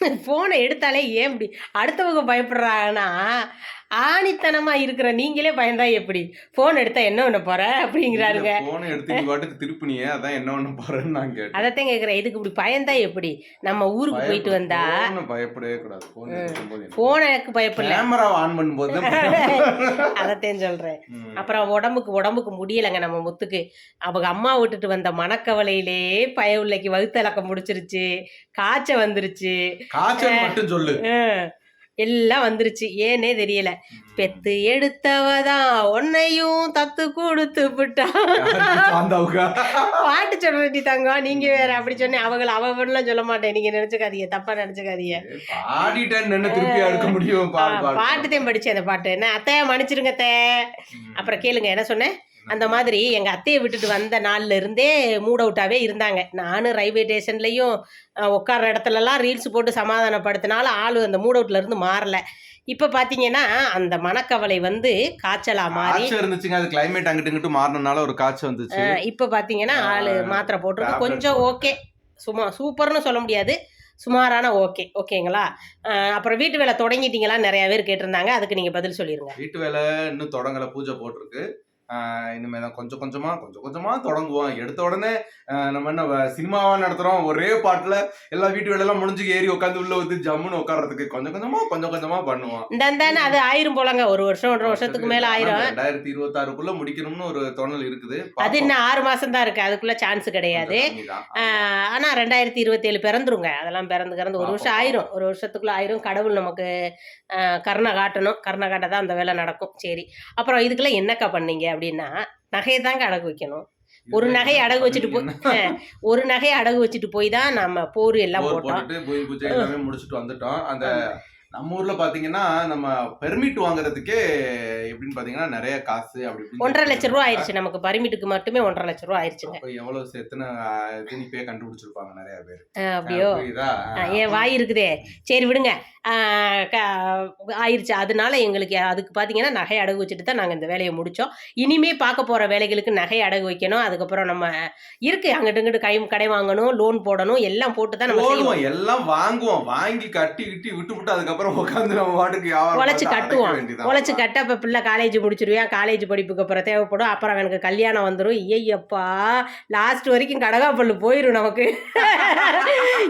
ஃபோனை எடுத்தாலே ஏன் இப்படி? அடுத்தவங்க பயப்படுறாங்கன்னா ஆணித்தனமா இருக்கிற நீங்களே பயந்தா எப்படி? ஃபோன் எடுத்தா என்ன பண்ண போற? அப்படிங்கிறாருங்க. போனை எடுத்து நீ பாட்டுக்கு திருப்பினியே அதான் என்ன பண்ண போறேன்னு நான் கேட்டேன். அதைத்தான் கேட்குறேன் இதுக்கு இப்படி பயந்தா எப்படி? நம்ம ஊருக்கு போயிட்டு வந்தா? பயப்படவே கூடாது. போன் எடுக்கும்போது ஃபோனுக்கு பயப்படல. கேமரா ஆன் பண்ணும்போது தான் அதைத்தான் சொல்றேன். ம். அப்புறம் உடம்புக்கு உடம்புக்கு முடியலைங்க நம்ம முத்துக்கு. அவங்க அம்மா விட்டுட்டு வந்த மனக்கவலையிலே பய உள்ளைக்கு வகுத்தலக்கம் முடிச்சிருச்சு. காய்ச்ச வந்துருச்சு. காய்ச்சல் மட்டும் சொல்லு. எல்லாம் வந்துருச்சு. ஏனே தெரியல. பெத்து எடுத்தவதான் உன்னையும் தத்து கொடுத்து விட்டா. பாட்டு சொல்றடி தங்கம். நீங்க வேற அப்படி சொன்னேன் அவங்கள அவலாம் சொல்ல மாட்டேன். நீங்க நினைச்சுக்காதீங்க. தப்பா நினைச்சுக்காதீங்க. பாட்டுத்தையும் படிச்சேன் அந்த பாட்டு. என்ன அத்தையா மன்னிச்சிருங்க அத்தை. அப்புறம் கேளுங்க என்ன சொன்னேன்? அந்த மாதிரி எங்க அத்தையை விட்டுட்டு வந்த நாள்ல இருந்தே மூட் அவுட்டாவே இருந்தாங்க. நானும் ரயில்வே ஸ்டேஷன்லயும் உட்கார்ற இடத்துலலாம் ரீல்ஸ் போட்டு சமாதானப்படுத்தினாலும் ஆளு அந்த மூட் அவுட்ல இருந்து மாறல. இப்ப பாத்தீங்கன்னா அந்த மனக்கவலை வந்து காய்ச்சலா மாறி இருந்துச்சுங்க. அது கிளைமேட் அங்கிட்டு இங்கிட்டு மாறினால ஒரு காய்ச்சல் வந்துச்சு. இப்ப பாத்தீங்கன்னா ஆளு மாத்திரை போட்டிருக்கு. கொஞ்சம் ஓகே. சும்மா சூப்பர்னு சொல்ல முடியாது. சுமாரான ஓகே. ஓகேங்களா? அப்புறம் வீட்டு வேலை தொடங்கிட்டீங்களா நிறைய பேர் கேட்டிருந்தாங்க. அதுக்கு நீங்க பதில் சொல்லிருங்க. வீட்டு வேலை இன்னும் தொடங்கல. பூஜை போட்டிருக்கு. ஆஹ் இனிமே தான் கொஞ்சம் கொஞ்சமா கொஞ்சம் கொஞ்சமா தொடங்குவோம். எடுத்த உடனே நம்ம என்ன வ- சினிமாவா நடத்துறோம். ஒரே பாட்டுல எல்லா வீட்டு வேலையெல்லாம் முடிஞ்சு ஏறி உட்காந்து உள்ள வந்து ஜம்முன்னு உட்கார்றதுக்கு கொஞ்சம் கொஞ்சமா கொஞ்சம் கொஞ்சமா பண்ணுவோம். இந்த தானே அது ஆயிரும் போலங்க. ஒரு வருஷம் ஒன்றரை வருஷத்துக்கு மேல ஆயிரும். ரெண்டாயிரத்தி இருபத்தாறுக்குள்ள முடிக்கணும்னு ஒரு தோணல் இருக்குது. அது இன்னும் ஆறு மாசம் தான் இருக்கு. அதுக்குள்ள சான்ஸ் கிடையாது. ஆஹ் ஆனா ரெண்டாயிரத்தி இருபத்தேழு பிறந்துருங்க. அதெல்லாம் பிறந்து பிறந்து ஒரு வருஷம் ஆயிரும். ஒரு வருஷத்துக்குள்ள ஆயிரும். கடவுள் நமக்கு கருணை காட்டணும். கருணை காட்ட தான் அந்த வேலை நடக்கும். சரி. அப்புறம் இதுக்கெல்லாம் என்னக்கா பண்ணீங்க? அப்படின்னா நகையை தாங்க அடகு வைக்கணும். ஒரு நகையை அடகு வச்சுட்டு போ ஒரு நகையை அடகு வச்சுட்டு போய் தான் நம்ம போர் எல்லாம் போட்டோம். முடிச்சுட்டு வந்துட்டோம். அந்த நம்ம ஊர்ல பாத்தீங்கன்னா நம்ம பெர்மிட் வாங்குறதுக்கே எப்படின்னு பாத்தீங்கன்னா நிறைய காசு அப்படி ஒன்றரை லட்ச ரூபா ஆயிடுச்சு நமக்கு பரிமிட்டுக்கு மட்டுமே ஒன்றரை லட்ச ரூபா ஆயிடுச்சுங்க அப்ப எவ்வளவு சேர்த்துன்னு திணிப்பே கண்டுபிடிச்சிருப்பாங்க நிறைய பேர். அப்படியோ? ஏன் வாய் இருக்குதே. சரி விடுங்க. ஆயிருச்சு. அதனால எங்களுக்கு அதுக்கு பார்த்தீங்கன்னா நகை அடகு வச்சுட்டு தான் நாங்கள் இந்த வேலையை முடித்தோம் இனிமே பார்க்க போகிற வேலைகளுக்கு நகை அடகு வைக்கணும். அதுக்கப்புறம் நம்ம இருக்கு. அங்கிட்டு இங்கிட்டு கை கடை வாங்கணும் லோன் போடணும். எல்லாம் போட்டு தான் நம்ம எல்லாம் வாங்குவோம். வாங்கி கட்டி கிட்டி விட்டு விட்டு அதுக்கப்புறம் உட்காந்து நம்ம வியாபாரம் உழைச்சு கட்டுவோம். உழைச்சி கட்ட இப்போ பிள்ளை காலேஜ் முடிச்சிருவேன் காலேஜ் படிப்புக்கு அப்புறம் தேவைப்படும். அப்புறம் எனக்கு கல்யாணம் வந்துடும் ஐயப்பா லாஸ்ட் வரைக்கும் கடகாப்பல்லு போயிடும் நமக்கு.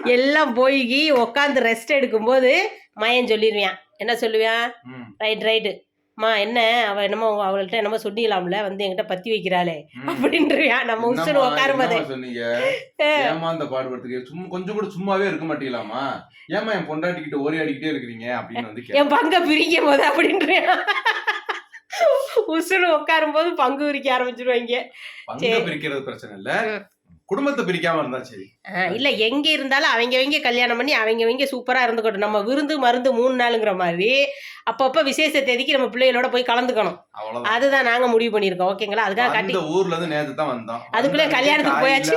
எல்லாம் போய் உட்காந்து ரெஸ்ட் எடுக்கும்போது மயன் சொல்லிடுவேன் என்ன சொல்லுவேன் ரைட் ரைட்டு மா என்ன? அவ என்னமோ அவள்கிட்ட என்னமோ சொல்லிடலாம்ல வந்து என்கிட்ட பத்தி வைக்கிறாளே. அப்படின்றியா? நம்ம உசுறு என்னம்மா, உட்காரும் போது சொன்னீங்க ஏமாந்த பாடுபடுறதுக்கு சும்மா கொஞ்சம் கூட சும்மாவே இருக்க மாட்டீங்களாமா ஏமா என் பொண்டாட்டிக்கிட்ட ஓரி அடிக்கிட்டே இருக்கிறீங்க? அப்படின்னு வந்து. என் பங்கை பிரிக்கும் போது அப்படின்றியா? உசுறு உட்காரும் போது பங்கு பிரிக்க ஆரம்பிச்சிருவாங்க. பங்க. பிரிக்கிறது பிரச்சனை இல்ல. குடும்பத்தை பிரிக்காம இருந்தா சரி. இல்ல எங்க இருந்தாலும் அவங்க அவங்க கல்யாணம் பண்ணி அவங்க அவங்க சூப்பரா இருந்துக்கட்டும். நம்ம விருந்து மருந்து மூணு நாளுங்கிற மாதிரி அப்பப்ப விசேஷ தேதிக்கு நம்ம பிள்ளைகளோட போய் கலந்துக்கணும். அதுதான் நாங்க முடிவு பண்ணியிருக்கோம். ஓகேங்களா? அதுக்காக கட்டி ஊர்ல இருந்து நேத்து தான் வந்தோம் அதுக்குள்ளே கல்யாணத்துக்கு போயாச்சு.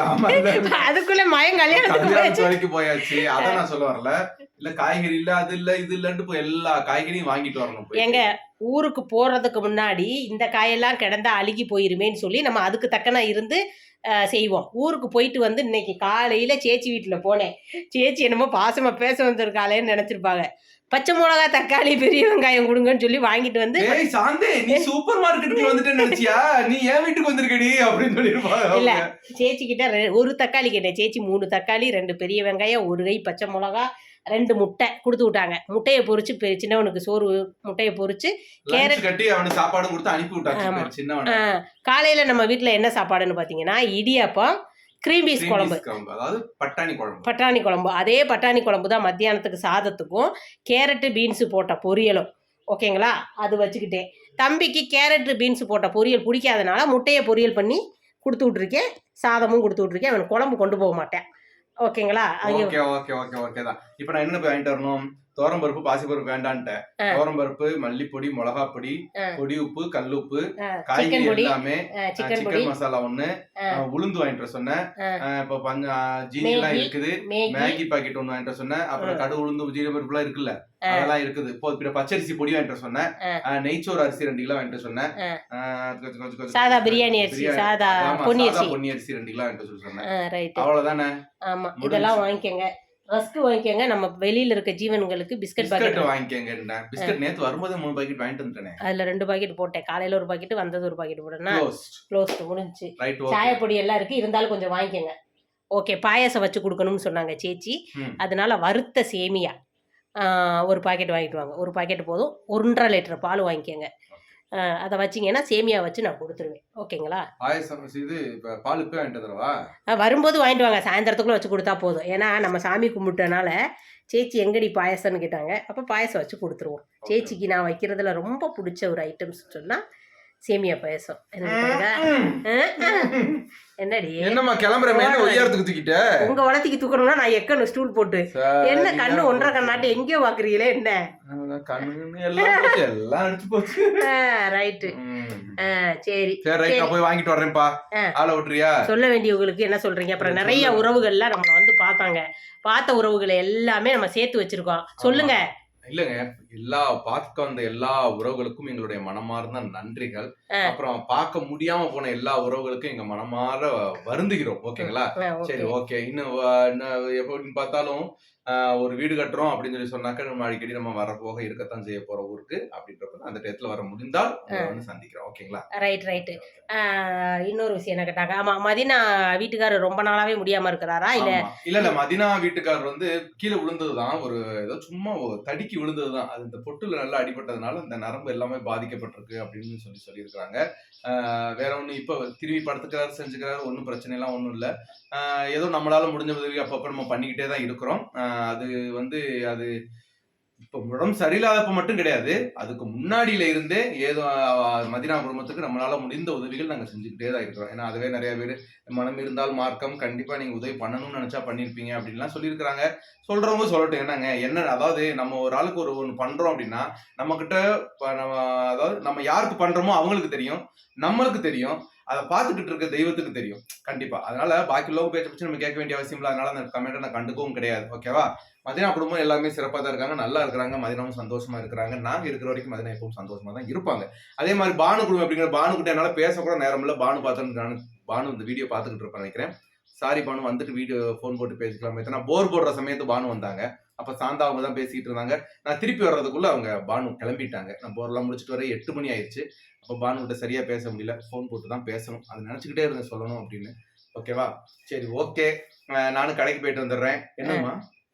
அதுக்குள்ள மயம் கல்யாணத்துக்கு போயாச்சு. அதான் நான் சொல்ல வரல. இல்ல காய்கறி இல்ல அது இல்ல இது இல்லன்ட்டு போய் எல்லா காய்கறியும் வாங்கிட்டு வரணும். ஏங்க ஊருக்கு போறதுக்கு முன்னாடி இந்த காயெல்லாம் கிடந்தா அழுகி போயிருமேன்னு சொல்லி நம்ம அதுக்கு தக்கன இருந்து செய்வோம். ஊருக்கு போயிட்டு வந்து இன்னைக்கு காலையில சேச்சி வீட்டுல போனேன். சேச்சி என்னமோ பாசமா பேச வந்திருக்காளேன்னு நினைச்சிருப்பாங்க. பச்சை மிளகா தக்காளி பெரிய வெங்காயம் கொடுங்கன்னு சொல்லி வாங்கிட்டு வந்து ஏய் சாந்தே நீ சூப்பர் மார்க்கெட்டுக்கு வந்துட்டேன்னு நினைச்சியா? நீ ஏன் வீட்டுக்கு வந்திருக்கடி அப்படின்னு சொல்லிருப்பாங்க இல்ல. சேச்சி கிட்ட ஒரு தக்காளி கேட்டேன். சேச்சி மூணு தக்காளி ரெண்டு பெரிய வெங்காயம் ஒரு கை பச்சை மிளகா ரெண்டு முட்டை கொடுத்து விட்டாங்க. முட்டையை பொரிச்சு பெ- சின்னவனுக்கு சோறு முட்டையை பொரிச்சு லஞ்ச் கட்டி அவனுக்கு சாப்பாடும் கொடுத்து அனுப்பி. விட்டாச்சு சின்னவன. காலையில நம்ம வீட்ல என்ன சாப்பாடுன்னு பாத்தீங்கன்னா இடியாப்பம் கிரீம் பீஸ் குழம்பு. அதாவது பட்டாணி குழம்பு. பட்டாணி குழம்பு. அதே பட்டாணி குழம்பு தான் மத்தியானத்துக்கு சாதத்துக்கும் கேரட்டு பீன்ஸு போட்ட பொரியலும். ஓகேங்களா? அது வச்சுக்கிட்டேன். தம்பிக்கு கேரட்டு பீன்ஸ் போட்ட பொரியல் பிடிக்காதனால முட்டையை பொரியல் பண்ணி கொடுத்து விட்ருக்கேன் சாதமும் கொடுத்து விட்ருக்கேன் அவனுக்கு குழம்பு கொண்டு போக மாட்டேன். ஓகேங்களா? ஓகே ஓகே ஓகே ஓகே தான் இப்போ நான் என்ன போய் வாங்கிட்டு வரணும்? தோரம் பருப்பு பாசி பருப்பு வேண்டான்ட்டேன். தோரம் பருப்பு மல்லிப்பொடி மிளகா பொடி. பொடி உப்பு கல் உப்பு சிக்கன் காய்கறி எல்லாமே சிக்கன் மசாலா ஒண்ணு. உளுந்து வாங்கிட்டு சொன்னேன். இப்போ பஞ்ச ஜீனி எல்லாம். இருக்குது. மேகி. பாக்கெட் ஒண்ணு வாங்கிட்டு சொன்னேன். அப்புறம் ஆ. கடுகு உளுந்து ஜீரக பருப்பு எல்லாம் இருக்குல்ல. அதெல்லாம் இருக்குது. இப்போ பச்சரிசி பொடி வாங்கிட்டு சொன்னேன். நெய்ச்சோறு அரிசி ரெண்டு கிலோ வாங்கிட்டு சொன்னேன். சாதா பிரியாணி அரிசி. சாதா பொன்னி அரிசி. ரெண்டு கிலோ வாங்கிட்டு சொன்னேன். அவ்வளவுதானே? ஆமா. இதெல்லாம் வாங்கிக்கோங்க. ரஸ்க் வாங்கிக்கோங்க. நம்ம வெளியில இருக்க ஜீவன்களுக்கு பிஸ்கட் பாக்கெட் வாங்கிக்கங்க. பிஸ்கட் நேத்து வரும்போது மூணு பாக்கெட் வாங்கிட்டு வந்துட்டேனே. அதுல ரெண்டு பாக்கெட் போட்டேன். காலையில ஒரு பாக்கெட் வந்தது ஒரு பாக்கெட் போட்டேன்னா க்ளோஸ் ஓகே சாயப்பொடி எல்லாம் இருக்கு. இருந்தாலும் கொஞ்சம் வாங்கிக்கோங்க. ஓகே பாயாசம் வச்சு கொடுக்கணும்னு சொன்னாங்க சேச்சி. அதனால வறுத்த சேமியா ஒரு பாக்கெட் வாங்கிட்டு வாங்க. ஒரு பாக்கெட் போதும். ஒன்றரை லிட்டர் பால் வாங்கிக்கோங்க. அதை வச்சிங்கன்னா சேமியா வச்சு நான் கொடுத்துருவேன். ஓகேங்களா? பாயசம் இது இப்ப பால் இப்ப வாங்கிட்டு ஆஹ், வரும்போது வாங்கிட்டு வாங்க. சாயந்தரத்துக்குள்ள வச்சு கொடுத்தா போதும். ஏன்னா நம்ம சாமி கும்பிட்டனால சேச்சி எங்கடி பாயசம்னு கேட்டாங்க. அப்போ பாயசம் வச்சு கொடுத்துருவோம். சேச்சிக்கு நான் வைக்கிறதுல ரொம்ப பிடிச்ச ஒரு ஐட்டம்ஸ் சொன்னால் சேமியா பாயசம். என்னடி? என்னம்மா கிளம்புறமே? என்ன ஒய்யாரத்துக்கு தூக்கிட்ட? உங்க வளர்த்திக்கு தூக்கணும்னா நான் எக்கணும் ஸ்டூல் போட்டு. என்ன கண்ணு ஒன்றரை கண்ணாட்டு எங்கேயோ பாக்குறீங்களே என்ன? கண்ணு எல்லாம் போச்சு, எல்லாம் அடிச்சு போச்சு. ரைட்டு. சரி சரி போய் வாங்கிட்டு வரேன்ப்பா. ஆளை விட்டுறியா? சொல்ல வேண்டியவங்களுக்கு என்ன சொல்றீங்க? அப்புறம் நிறைய உறவுகள்லாம் நம்மளை வந்து பார்த்தாங்க. பார்த்த உறவுகளை எல்லாமே நம்ம சேர்த்து வச்சிருக்கோம். சொல்லுங்க. இல்லங்க. எல்லா பார்க்க வந்த எல்லா உறவுகளுக்கும் எங்களுடைய மனமார்ந்த நன்றிகள். அப்புறம் பார்க்க முடியாம போன எல்லா உறவுகளுக்கும் எங்க மனமாற வருந்துகிறோம். ஓகேங்களா. சரி ஓகே. இன்னும் எப்படின்னு பார்த்தாலும் ஒரு வீடு கட்டுறோம் அப்படின்னு சொல்லி சொன்னாக்க நம்ம அடிக்கடி நம்ம வர போக இருக்கத்தான் செய்ய போற ஊருக்கு அப்படின்றப்ப அந்த டயத்துல வர முடிந்தால் வந்து சந்திக்கிறோம். ஓகேங்களா? ரைட் ரைட்டு இன்னொரு விஷயம் என்ன கேட்டாங்க ஆமா மதினா வீட்டுக்காரர் ரொம்ப நாளாவே முடியாம இருக்கிறாரா? இல்ல. இல்ல இல்ல. மதினா வீட்டுக்காரர் வந்து கீழே விழுந்ததுதான். ஒரு ஏதோ சும்மா தடிக்கி விழுந்ததுதான். அது இந்த பொட்டுல நல்லா அடிபட்டதுனால இந்த நரம்பு எல்லாமே பாதிக்கப்பட்டிருக்கு அப்படின்னு சொல்லி சொல்லியிருக்கிறாங்க. வேற ஒண்ணு இப்ப திரும்பி படுத்துக்கிறாரு செஞ்சுக்கிறாரு ஒன்றும் பிரச்சனை எல்லாம் ஒன்றும் இல்லை ஏதோ நம்மளால முடிஞ்ச உதவி அப்பப்போ நம்ம பண்ணிக்கிட்டே தான் இருக்கிறோம். அது வந்து அது இப்போ உடம்பு சரியில்லாதப்ப மட்டும் கிடையாது. அதுக்கு முன்னாடியில இருந்தே ஏதோ மதினா குடும்பத்துக்கு நம்மளால முடிந்த உதவிகள் நாங்க செஞ்சுக்கிட்டே தான் இருக்கிறோம். ஏன்னா அதுவே நிறைய பேர் மனம் இருந்தால் மார்க்கம் கண்டிப்பா நீங்க உதவி பண்ணணும்னு நினைச்சா பண்ணிருப்பீங்க அப்படின்லாம் சொல்லியிருக்கிறாங்க. சொல்றவங்க சொல்லட்டும். என்னங்க என்ன அதாவது நம்ம ஒரு ஆளுக்கு ஒரு ஒன்று பண்றோம் அப்படின்னா நம்ம கிட்ட ப- நம்ம அதாவது நம்ம யாருக்கு பண்றோமோ அவங்களுக்கு தெரியும் நம்மளுக்கு தெரியும். அதை பார்த்துக்கிட்டு இருக்க தெய்வத்துக்கு தெரியும். கண்டிப்பா. அதனால பாக்கி உள்ளவங்க பேச்ச பற்றி நம்ம கேட்க வேண்டிய அவசியம் இல்லை அதனால அந்த கமெண்ட்டை நான் கண்டுக்கவும் கிடையாது. ஓகேவா மதினா குடும்பம் எல்லாமே சிறப்பாக தான் இருக்காங்க. நல்லா இருக்கிறாங்க. மதினாவும் சந்தோஷமா இருக்கிறாங்க. நாங்கள் இருக்கிற வரைக்கும் மதினா எப்பவும் சந்தோஷமா தான் இருப்பாங்க. அதே மாதிரி பானு குடும்பம் அப்படிங்கிற பானு கிட்ட என்னால் பேசக்கூட நேரம் இல்லை. பானு பார்த்தேன்னு நான் பானு இந்த வீடியோ பார்த்துக்கிட்டு இருப்பேன் நினைக்கிறேன். சாரி பானு வந்துட்டு வீடியோ ஃபோன் போட்டு பேசிக்கலாம். நான் போர் போடுற சமயத்து பானு வந்தாங்க. அப்ப சாந்தா அவங்க தான் பேசிக்கிட்டு இருந்தாங்க. நான் திருப்பி வர்றதுக்குள்ள அவங்க பானு கிளம்பிட்டாங்க. நான் போர்லாம் முடிச்சுட்டு வர எட்டு மணி ஆயிடுச்சு அப்போ பானு கிட்ட சரியா பேச முடியல. ஃபோன் போட்டு தான் பேசணும். அது நினைச்சுக்கிட்டே இருந்தேன் சொல்லணும் அப்படின்னு. ஓகேவா சரி ஓகே நானும் கடைக்கு போயிட்டு வந்துடுறேன். என்னம்மா?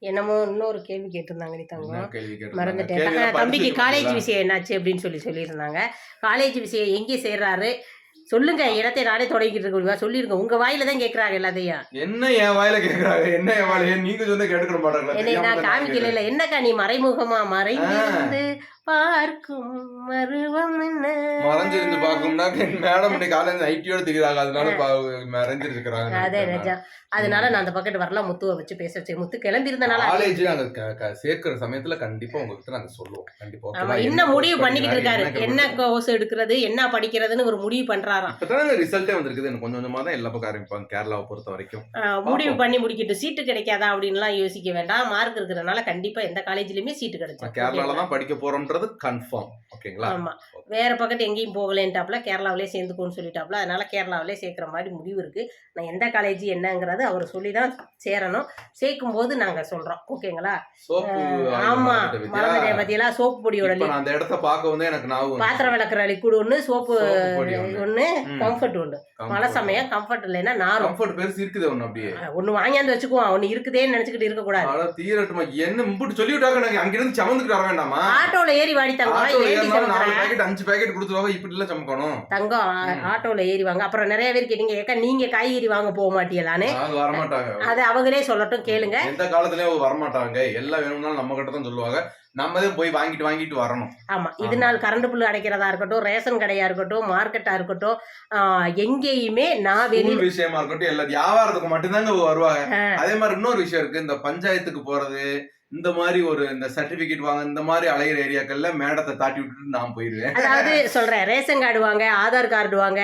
என்னமோ இன்னொரு கேள்வி கேட்டிருந்தாங்க நீ தங்கம்? மறந்துட்டேன். தம்பிக்கு காலேஜ்? விஷயம் என்னாச்சு அப்படின்னு சொல்லி சொல்லியிருந்தாங்க. காலேஜ் விஷயம் எங்கே சேர்றாரு? சொல்லுங்க இடத்தை நானே தொடங்கிட்டு இருக்க முடியுமா சொல்லிருங்க. உங்க வாயில தான் கேக்குறாங்க எல்லாத்தையும். என்ன என் வாயில கேக்குறாங்க? என்ன என் வாயில? நீங்க சொன்ன கேட்டுக்க மாட்டாங்களா என்னை தெரியாம நான் காமிக்கல. இல்ல என்னக்கா நீ மறைமுகமா மறைந்திருந்து பார்க்கும் மருவம் என்ன? மறைஞ்சிருந்து பாக்கணும்னா மேடம் இன்னைக்கு காலையில ஐடியோட தெரியுறாங்க அதனால மறைஞ்சிருக்கிறாங்க அதே நிஜம் அதனால நான் அந்த பக்கெட் வரல முத்துவை வச்சு பேச வச்சேன். முத்து கிளம்பி இருந்தனால காலேஜ் நாங்க சேர்க்கிற சமயத்துல கண்டிப்பா உங்ககிட்ட நாங்க சொல்லுவோம். கண்டிப்பா ஆமா? இன்னும் என்ன முடிவு பண்ணிக்கிட்டு இருக்காரு. என்ன கோர்ஸ் எடுக்கிறது என்ன படிக்கிறதுன்னு ஒரு முடிவு பண்றாராம். இப்பதானே ரிசல்ட்டே வந்திருக்குது. எனக்கு கொஞ்சம் கொஞ்சமா தான் எல்லா பக்கம் ஆரம்பிப்பாங்க. கேரளாவை பொறுத்த வரைக்கும். முடிவு பண்ணி முடிக்கட்டும். சீட்டு கிடைக்காதா அப்படின்லாம் யோசிக்க வேண்டாம். மார்க் இருக்கிறதுனால கண்டிப்பா எந்த காலேஜ்லயுமே சீட்டு கிடைக்கும் கேரளால தான் படிக்க போறோம்ன்றது கன்ஃபார்ம் ஓகேங்களா? ஆமா. வேற பக்கத்து எங்கேயும் போகலேன்ட்டாப்ல கேரளாவிலே சேர்ந்துக்கோன்னு சொல்லிட்டாப்ல அதனால கேரளாவிலே சேர்க்கிற மாதிரி முடிவு இருக்கு. நான் எந்த காலேஜ் என்னங்கிறது அவர் சொல்லி தான் சேரணும். சேர்க்கும் போது நாங்க சொல்றோம். ஓகேங்களா? ஆமா. மறந்துட்டேன் பத்தியெல்லாம் சோப்பு பொடியோட நான் அந்த இடத்த பார்க்க வந்து எனக்கு ஞாபகம் பாத்திரம் விளக்குற லிக்விட் ஒன்று சோப்பு. ஒன்று. கம்ஃபர்ட் ஒன்று மழை சமயம் கம்ஃபர்ட் இல்லைன்னா நாரும். கம்ஃபர்ட் பெருசு இருக்குது ஒண்ணு அப்படியே. ஒன்று வாங்கியாந்து வச்சுக்குவோம். ஒன்று இருக்குதேன்னு நினச்சிக்கிட்டு இருக்கக்கூடாது. தீரட்டுமா. என்ன இம்புட்டு சொல்லி விட்டாங்க எனக்கு. அங்கிருந்து சமந்துட்டு வர வேண்டாமா? ஆட்டோல ஏறி வாடி தங்கம். ஏறி பாக்கெட் அஞ்சு பாக்கெட் கொடுத்துருவாங்க இப்படி எல்லாம் சமைக்கணும். தங்கம். ஆட்டோல ஏறி வாங்க. அப்புறம் நிறைய பேர் கேட்டீங்க ஏக்கா நீங்க காய்கறி வாங்க போக மாட்டீங்களான்னு? வரமாட்டாங்க. அது அவங்களே சொல்லட்டும் கேளுங்க. எந்த காலத்துலயும் வரமாட்டாங்க. எல்லாம் வேணும்னாலும் நம்ம கிட்ட தான் சொல்லுவாங்க. நம்ம தான் போய் வாங்கிட்டு வாங்கிட்டு வரணும். ஆமா இது நாள் கரண்ட் புல் அடைக்கிறதா இருக்கட்டும் ரேஷன் கடையா இருக்கட்டும் மார்க்கெட்டா இருக்கட்டும் எங்கேயுமே நான் வெளியில விஷயமா இருக்கட்டும் எல்லா வியாபாரத்துக்கு மட்டும்தாங்க வருவாங்க. அதே மாதிரி இன்னொரு விஷயம் இருக்கு. இந்த பஞ்சாயத்துக்கு போறது இந்த மாதிரி ஒரு இந்த சர்டிபிகேட் வாங்க இந்த மாதிரி அலையிற ஏரியாக்கள்ல மேடத்தை தாட்டி விட்டுட்டு நான் போயிருவேன் அதாவது சொல்றேன் ரேஷன் கார்டு வாங்க ஆதார் கார்டு வாங்க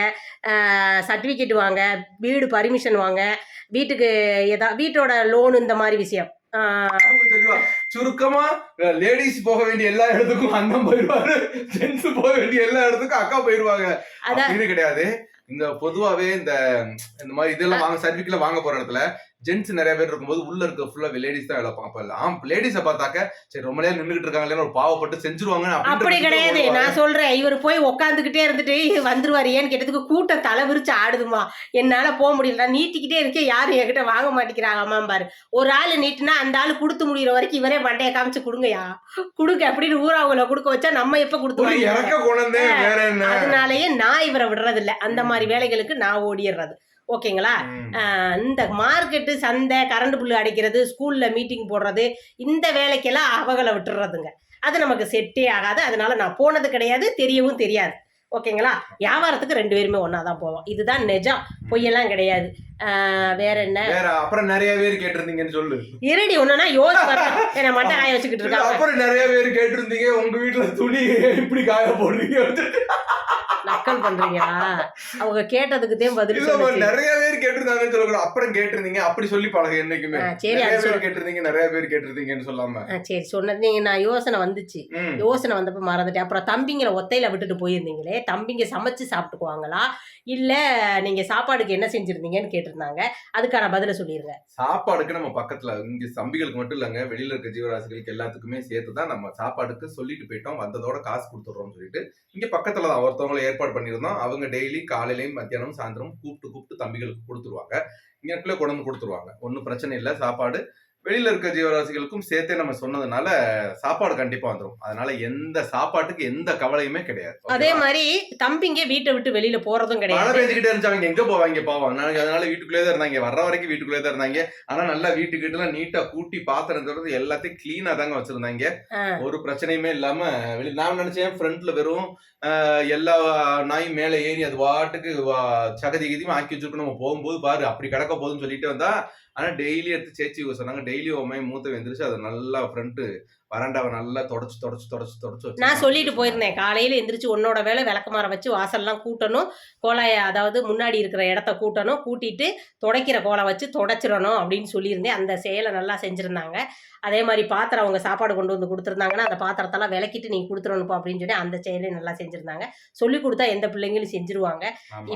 சர்டிபிகேட் வாங்க வீடு பர்மிஷன் வாங்க வீட்டுக்கு எதா வீட்டோட லோன் இந்த மாதிரி விஷயம். சுருக்கமா லேடிஸ் போக வேண்டிய எல்லா இடத்துக்கும் அண்ணன் போயிருவாரு ஜென்ஸ் போக வேண்டிய எல்லா இடத்துக்கும் அக்கா போயிருவாங்க அதான். அப்படின்னு கிடையாது. இந்த பொதுவாவே இந்த இந்த மாதிரி இதெல்லாம் வாங்க சர்டிபிகேட்ல வாங்க போற இடத்துல ஜென்ஸ் நிறைய பேர் இருக்கும்போது உள்ள இருக்க ஃபுல்லா லேடிஸ் தான் வேலை பார்ப்பாங்க. ஆம் லேடிஸை பார்த்தாக்க சரி ரொம்ப நேரம் நின்றுட்டு இருக்காங்களே ஒரு பாவப்பட்டு செஞ்சுருவாங்க அப்படி கிடையாது. நான் சொல்றேன் இவர் போய் உட்காந்துக்கிட்டே இருந்துட்டு வந்துருவாரு. ஏன்னு கேட்டதுக்கு கூட்டம் தலை விரிச்சு ஆடுதுமா என்னால போக முடியல நீட்டிக்கிட்டே இருக்கேன் யாரும் என்கிட்ட வாங்க மாட்டேங்கிறாங்க அம்மா பாரு. ஒரு ஆள் நீட்டினா அந்த ஆள் கொடுத்து முடியிற வரைக்கும் இவரே மண்டையை காமிச்சு கொடுங்கயா கொடுங்க அப்படின்னு ஊராவுல கொடுக்க வச்சா நம்ம எப்ப கொடுத்து அதனாலயே நான் இவரை விடுறது இல்ல அந்த மாதிரி வேலைகளுக்கு நான் ஓடிடுறது. ஓகேங்களா? இந்த மார்க்கெட்டு சந்தை கரண்ட் புல்லு அடிக்கிறது ஸ்கூல்ல மீட்டிங் போடுறது இந்த வேலைக்கெல்லாம் அவகளை விட்டுறதுங்க. அது நமக்கு செட்டே ஆகாது. அதனால நான் போனது கிடையாது தெரியவும் தெரியாது. ஓகேங்களா? வியாபாரத்துக்கு ரெண்டு பேருமே ஒன்றா தான் போவோம். இதுதான் நிஜம். பொய்யெல்லாம் கிடையாது. வேற என்ன? வேற அப்புறம் நிறைய பேர் கேட்டிருந்தீங்கன்னு சொல்லு. இருடி ஒண்ணுனா யோசிச்சு என்ன மண்டை காய வச்சுக்கிட்டு இருக்காங்க. அப்புறம் நிறைய பேர் கேட்டிருந்தீங்க உங்க வீட்டுல துணி இப்படி காய போடுறீங்க நக்கல் பண்றீங்களா? அவங்க கேட்டதுக்கு தான் பதில் நிறைய பேர் கேட்டிருந்தாங்கன்னு சொல்லக்கூடாது. அப்புறம் கேட்டிருந்தீங்க அப்படி சொல்லி பழக என்னைக்குமே. சரி, நிறைய பேர். கேட்டிருந்தீங்க நிறைய பேர் கேட்டிருந்தீங்கன்னு சொல்லாம. சரி சொன்னது நீங்க நான் யோசனை வந்துச்சு. யோசனை வந்தப்ப மறந்துட்டேன். அப்புறம் தம்பிங்களை ஒத்தையில விட்டுட்டு போயிருந்தீங்களே தம்பிங்க சமைச்சு சாப்பிட்டுக்குவாங்களா? இல்லை நீங்கள் சாப்பாடுக்கு என்ன செஞ்சுருந்தீங்கன்னு கேட்டிருந்தாங்க. அதுக்கான பதிலை சொல்லிடுங்க சாப்பாடுக்கு நம்ம பக்கத்தில் இங்கே சம்பிகளுக்கு மட்டும் இல்லைங்க வெளியில் இருக்க ஜீவராசிகளுக்கு எல்லாத்துக்குமே சேர்த்து தான் நம்ம சாப்பாடுக்கு சொல்லிட்டு போயிட்டோம். வந்ததோட காசு கொடுத்துட்றோம்னு சொல்லிட்டு இங்கே பக்கத்தில் தான் ஒருத்தவங்களை ஏற்பாடு பண்ணியிருந்தோம். அவங்க டெய்லி காலையிலையும் மத்தியானம் சாயந்தரம் கூப்பிட்டு கூப்பிட்டு தம்பிகளுக்கு கொடுத்துருவாங்க. இங்கே கொண்டு வந்து கொடுத்துருவாங்க. ஒன்றும் பிரச்சனை இல்லை சாப்பாடு வெளியில இருக்க ஜீவராசிகளுக்கும் சேர்த்தே நம்ம சொன்னதுனால சாப்பாடு கண்டிப்பா வந்துடும் அதனால எந்த சாப்பாட்டுக்கு எந்த கவலையுமே கிடையாது. அதே மாதிரி தம்பிங்க வீட்டை விட்டு வெளியில போறதும் மழை கிடையாது பெஞ்சுக்கிட்டே இருந்துச்சு அவங்க எங்க போவாங்க பாவம் நாளைக்கு அதனால வீட்டுக்குள்ளே தான் இருந்தாங்க. வர்ற வரைக்கும் வீட்டுக்குள்ளே தான் இருந்தாங்க. ஆனா நல்லா வீட்டுக்கிட்ட எல்லாம் நீட்டா கூட்டி பாத்திரம் தவிர்த்து எல்லாத்தையும் கிளீனா தாங்க வச்சிருந்தாங்க. ஒரு பிரச்சனையுமே இல்லாம வெளி நான் நினைச்சேன் ஃப்ரண்ட்ல வெறும் எல்லா நாயும் மேல ஏறி அது வாட்டுக்கு சகதி கதியும் ஆக்கி வச்சிருக்கோம் நம்ம போகும்போது பாரு அப்படி கிடக்க போகுதுன்னு சொல்லிட்டு வந்தா ஆனா டெய்லி எடுத்து சேச்சி சொன்னாங்க டெய்லி உண்மை மூத்த வெந்திரிச்சு அதை நல்லா ஃப்ரண்ட் வராண்டாவை நல்லா தொடச்சு தொடச்சு தொடச்சு தொடச்சு நான் சொல்லிட்டு போயிருந்தேன். காலையில எந்திரிச்சு உன்னோட வேலை விளக்கமாற வச்சு வாசல்லாம் கூட்டணும். கோலாய அதாவது முன்னாடி இருக்கிற இடத்த கூட்டணும். கூட்டிட்டு துடைக்கிற கோலை வச்சு தொடச்சிடணும் அப்படின்னு சொல்லியிருந்தேன். அந்த செயலை நல்லா செஞ்சிருந்தாங்க. அதே மாதிரி பாத்திரம் அவங்க சாப்பாடு கொண்டு வந்து கொடுத்துருந்தாங்கன்னா அந்த பாத்திரத்தெல்லாம் விளக்கிட்டு நீ கொடுத்துடணுப்பா அப்படின்னு சொல்லி அந்த செயலையும் நல்லா செஞ்சிருந்தாங்க. சொல்லி கொடுத்தா எந்த பிள்ளைங்களும் செஞ்சிருவாங்க.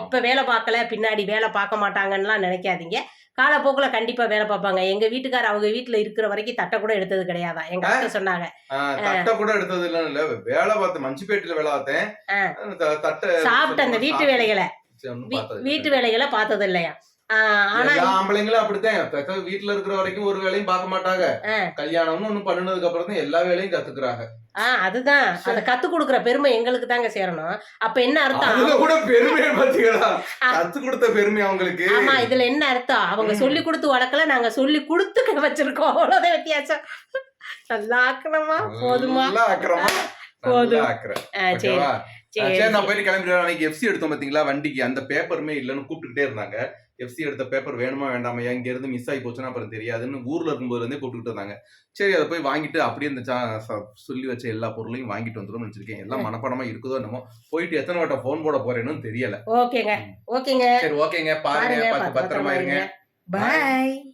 இப்ப வேலை பார்க்கல பின்னாடி வேலை பார்க்க மாட்டாங்கன்னுலாம் நினைக்காதீங்க. காலப்போக்கில் கண்டிப்பா வேலை பார்ப்பாங்க. எங்க வீட்டுக்கார் அவங்க வீட்டுல இருக்கிற வரைக்கும் தட்டை கூட எடுத்தது கிடையாதா? எங்க அத்தை சொன்னாங்க. தட்டை கூட எடுத்தது இல்ல. வேலை பார்த்தேன் மஞ்சுப்பேட்டில வேலை பார்த்தேன். சாப்பிட்ட அந்த வீட்டு வேலைகளை. வீட்டு வேலைகளை பார்த்தது இல்லையா ஆம்பளைங்களும் அப்படித்தான். வீட்டுல இருக்கிற வரைக்கும் ஒரு வேலையும் பார்க்க மாட்டாங்க. கல்யாணம்னு ஒண்ணு பண்ணுனதுக்கு அப்புறம் தான் எல்லா வேலையும் கத்துக்கிறாங்க. ஆஹ் அதுதான். அதை கத்து கொடுக்குற பெருமை எங்களுக்கு தாங்க சேரணும். அப்ப என்ன அர்த்தம்? கூட பெருமை பாத்தீங்களா. கத்து கொடுத்த பெருமை அவங்களுக்கு. ஆமா இதுல என்ன அர்த்தம்? அவங்க. சொல்லி கொடுத்து வளர்க்கல நாங்க சொல்லி கொடுத்து வச்சிருக்கோம். அவ்வளவுதான் வித்தியாசம். நல்லா ஆக்கணுமா? போதுமா? போதும். சரி. நான் போயிட்டு கிளம்பிடுவேன் அன்னைக்கு எஃப்சி எடுத்தோம் பாத்தீங்களா? வண்டிக்கு. அந்த பேப்பருமே இல்லைன்னு கூப்பிட்டுக்கிட்டே இருந்தாங்க. எஃப்சி எடுத்த பேப்பர் வேணுமா வேண்டாமா? இங்க இருந்து மிஸ் ஆகி போச்சுன்னா அப்புறம் தெரியாதுன்னு ஊர்ல இருக்கும்போது இருந்தே கூப்பிட்டுட்டு இருந்தாங்க. சரி அதை போய் வாங்கிட்டு அப்படியே இந்த சொல்லி வச்ச எல்லா பொருளையும் வாங்கிட்டு வந்துடும் நினைச்சிருக்கேன். எல்லாம் மனப்படமா இருக்குதோ என்னமோ. போயிட்டு எத்தனை வட்டம் போன் போட போறேன்னு தெரியல. ஓகேங்க. ஓகேங்க. சரி ஓகேங்க. பாருங்க. பத்திரமா இருங்க. பாய்